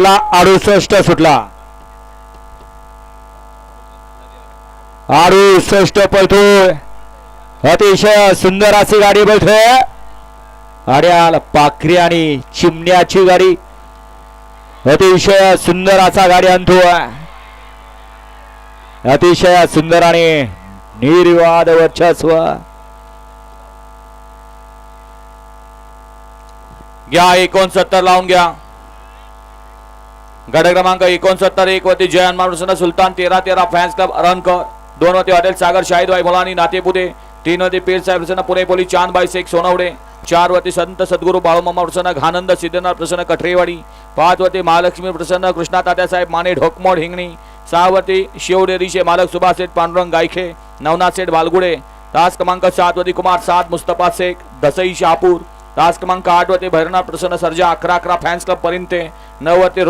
सुटला अडुसष्ट सुटला अडुसष्ट पळतोय. अतिशय सुंदर अशी गाडी बोलतोय अड्याल पाखरी आणि चिमण्याची गाडी. अतिशय सुंदर असा गाडी आणतोय. अतिशय सुंदर आणि निर्वाद वर्चस्व. घ्या एकोणसत्तर लावून घ्या. गट क्रमांक एकोणसत्तर एक वरती जयन हनुमान प्रसन्न सुलतान तेरा तेरा फॅन्स क्लब अरणकर दोन वरती हॉटेल सागर शाहिदबाई मुलानी नातेपुते तीन वरती पीर साहेब प्रसन्न पुणे पोली चांदबाई शेख सोनवडे. चार वरती संत सद्गुरू बाळूमामा प्रसन्न घानंद सिद्धनाथ प्रसन्न कठरेवाडी. पाच वरती महालक्ष्मी प्रसन्न कृष्णा तात्यासाहेब माने ढोकमोड हिंगणी. सहा वरती शिवडेरीचे मालक सुभाष शेठ पांडुरंग गायखे नवनाथ सेठ बालगुडे. तास क्रमांक सात वरती कुमार सात मुस्तफा शेख दसई शहापूर. तास क्रमांक आठ वरती भैरनाथ प्रसन्न सर्जा अकरा अकरा फॅन्स क्लब परिंते नऊ वरती